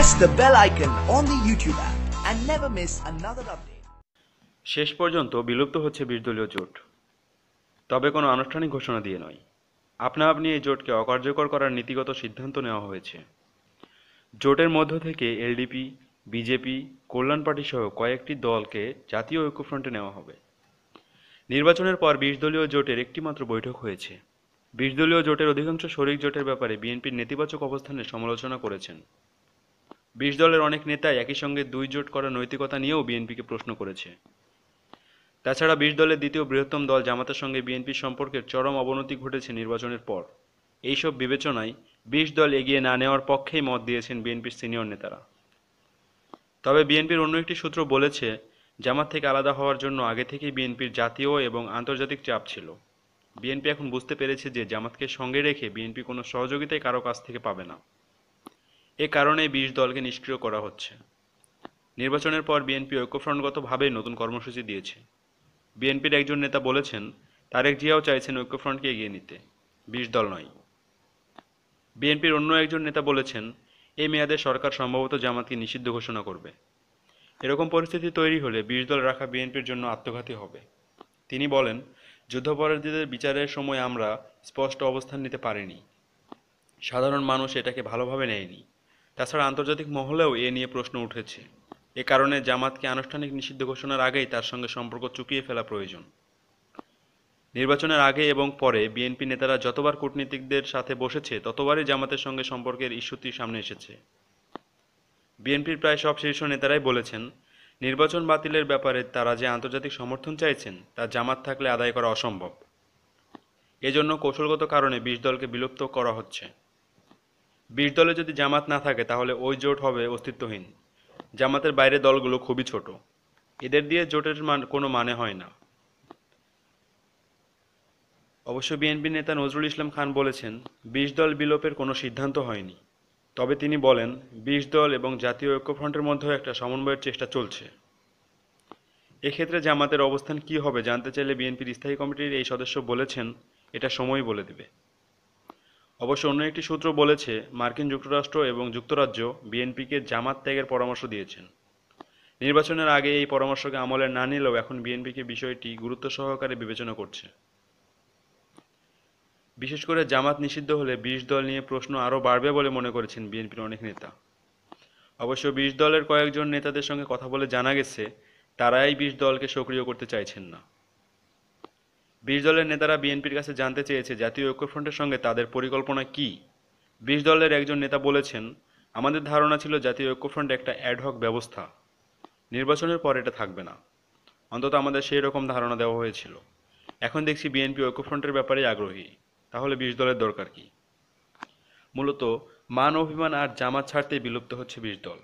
press the bell icon on the YouTube app and never miss another update. শেষ পর্যন্ত বিলুপ্ত হচ্ছে বিশদলীয় জোট। তবে কোনো আনুষ্ঠানিক ঘোষণা দিয়ে নয়। আপনা আপনি এই জোটকে অকার্যকর করার নীতিগত সিদ্ধান্ত নেওয়া হয়েছে। জোটের মধ্য থেকে এলডিপি, বিজেপি, কল্যাণ পার্টি সহ কয়েকটি দলকে জাতীয় ঐক্যফ্রন্টে নেওয়া হবে। নির্বাচনের পর বিশ দলীয় জোটের একটিমাত্র বৈঠক হয়েছে। বিশ দলীয় জোটের অধিকাংশ শরিক জোটের ব্যাপারে বিএনপির নেতিবাচক অবস্থানের সমালোচনা করেছেন। বিশ দলের অনেক নেতাই একই সঙ্গে দুই জোট করার নৈতিকতা নিয়েও বিএনপিকে প্রশ্ন করেছে। তাছাড়া বিশ দলের দ্বিতীয় বৃহত্তম দল জামাতের সঙ্গে বিএনপির সম্পর্কের চরম অবনতি ঘটেছে নির্বাচনের পর। এইসব বিবেচনায় বিশ দল এগিয়ে না নেওয়ার পক্ষেই মত দিয়েছেন বিএনপির সিনিয়র নেতারা। তবে বিএনপির অন্য একটি সূত্র বলেছে, জামাত থেকে আলাদা হওয়ার জন্য আগে থেকেই বিএনপির জাতীয় এবং আন্তর্জাতিক চাপ ছিল। বিএনপি এখন বুঝতে পেরেছে যে জামাতকে সঙ্গে রেখে বিএনপি কোনো সহযোগিতাই কারও কাছ থেকে পাবে না। এ কারণে বিশ দলকে নিষ্ক্রিয় করা হচ্ছে। নির্বাচনের পর বিএনপি ঐক্যফ্রন্টগতভাবে নতুন কর্মসূচি দিয়েছে। বিএনপির একজন নেতা বলেছেন, তারেক জিয়াও চাইছেন ঐক্যফ্রন্টকে এগিয়ে নিতে। বিশ দল নয়। বিএনপির অন্য একজন নেতা বলেছেন, এই মেয়াদে সরকার সম্ভবত জামাতকে নিষিদ্ধ ঘোষণা করবে। এরকম পরিস্থিতি তৈরি হলে বিশ দল রাখা বিএনপির জন্য আত্মঘাতী হবে। তিনি বলেন, যুদ্ধাপরাধীদের বিচারের সময় আমরা স্পষ্ট অবস্থান নিতে পারিনি। সাধারণ মানুষ এটাকে ভালোভাবে নেয়নি। তাছাড়া আন্তর্জাতিক মহলেও এ নিয়ে প্রশ্ন উঠেছে। এ কারণে জামাতকে আনুষ্ঠানিক নিষিদ্ধ ঘোষণার আগেই তার সঙ্গে সম্পর্ক চুকিয়ে ফেলা প্রয়োজন। নির্বাচনের আগে এবং পরে বিএনপি নেতারা যতবার কূটনীতিকদের সাথে বসেছে, ততবারই জামাতের সঙ্গে সম্পর্কের ইস্যুটি সামনে এসেছে। বিএনপির প্রায় সব শীর্ষ নেতারাই বলেছেন, নির্বাচন বাতিলের ব্যাপারে তারা যে আন্তর্জাতিক সমর্থন চাইছেন, তা জামাত থাকলে আদায় করা অসম্ভব। এজন্য কৌশলগত কারণে বিশ দলকে বিলুপ্ত করা হচ্ছে। বিশ দলে যদি জামাত না থাকে, তাহলে ওই জোট হবে অস্তিত্বহীন। জামাতের বাইরে দলগুলো খুবই ছোট। এদের দিয়ে জোটের মান কোনো মানে হয় না। অবশ্য বিএনপি নেতা নজরুল ইসলাম খান বলেছেন, বিশ দল বিলোপের কোনো সিদ্ধান্ত হয়নি। তবে তিনি বলেন, বিশ দল এবং জাতীয় ঐক্যফ্রন্টের মধ্যেও একটা সমন্বয়ের চেষ্টা চলছে। এক্ষেত্রে জামাতের অবস্থান কি হবে জানতে চাইলে বিএনপির স্থায়ী কমিটির এই সদস্য বলেছেন, এটা সময় বলে দেবে। অবশ্য অন্য একটি সূত্র বলেছে, মার্কিন যুক্তরাষ্ট্র এবং যুক্তরাজ্য বিএনপিকে জামাত ত্যাগের পরামর্শ দিয়েছেন। নির্বাচনের আগে এই পরামর্শকে আমলে না নিলেও এখন বিএনপিকে বিষয়টি গুরুত্ব সহকারে বিবেচনা করছে। বিশেষ করে জামাত নিষিদ্ধ হলে বিশ দল নিয়ে প্রশ্ন আরও বাড়বে বলে মনে করেছেন বিএনপির অনেক নেতা। অবশ্য বিশ দলের কয়েকজন নেতাদের সঙ্গে কথা বলে জানা গেছে, তারাই বিশ দলকে সক্রিয় করতে চাইছেন না। বিশ দলের নেতারা বিএনপির কাছে জানতে চেয়েছে জাতীয় ঐক্যফ্রন্টের সঙ্গে তাদের পরিকল্পনা কি? বিশ দলের একজন নেতা বলেছেন, আমাদের ধারণা ছিল জাতীয় ঐক্যফ্রন্ট একটা অ্যাডহক ব্যবস্থা। নির্বাচনের পর এটা থাকবে না। অন্তত আমাদের সেই রকম ধারণা দেওয়া হয়েছিল। এখন দেখছি বিএনপি ঐক্যফ্রন্টের ব্যাপারে আগ্রহী। তাহলে বিশ দলের দরকার কি? মূলত মান, অভিমান আর জামাত ছাড়তেই বিলুপ্ত হচ্ছে বিশ দল।